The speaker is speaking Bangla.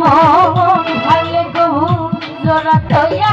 মন ভালো গো জোড়া তৈয়া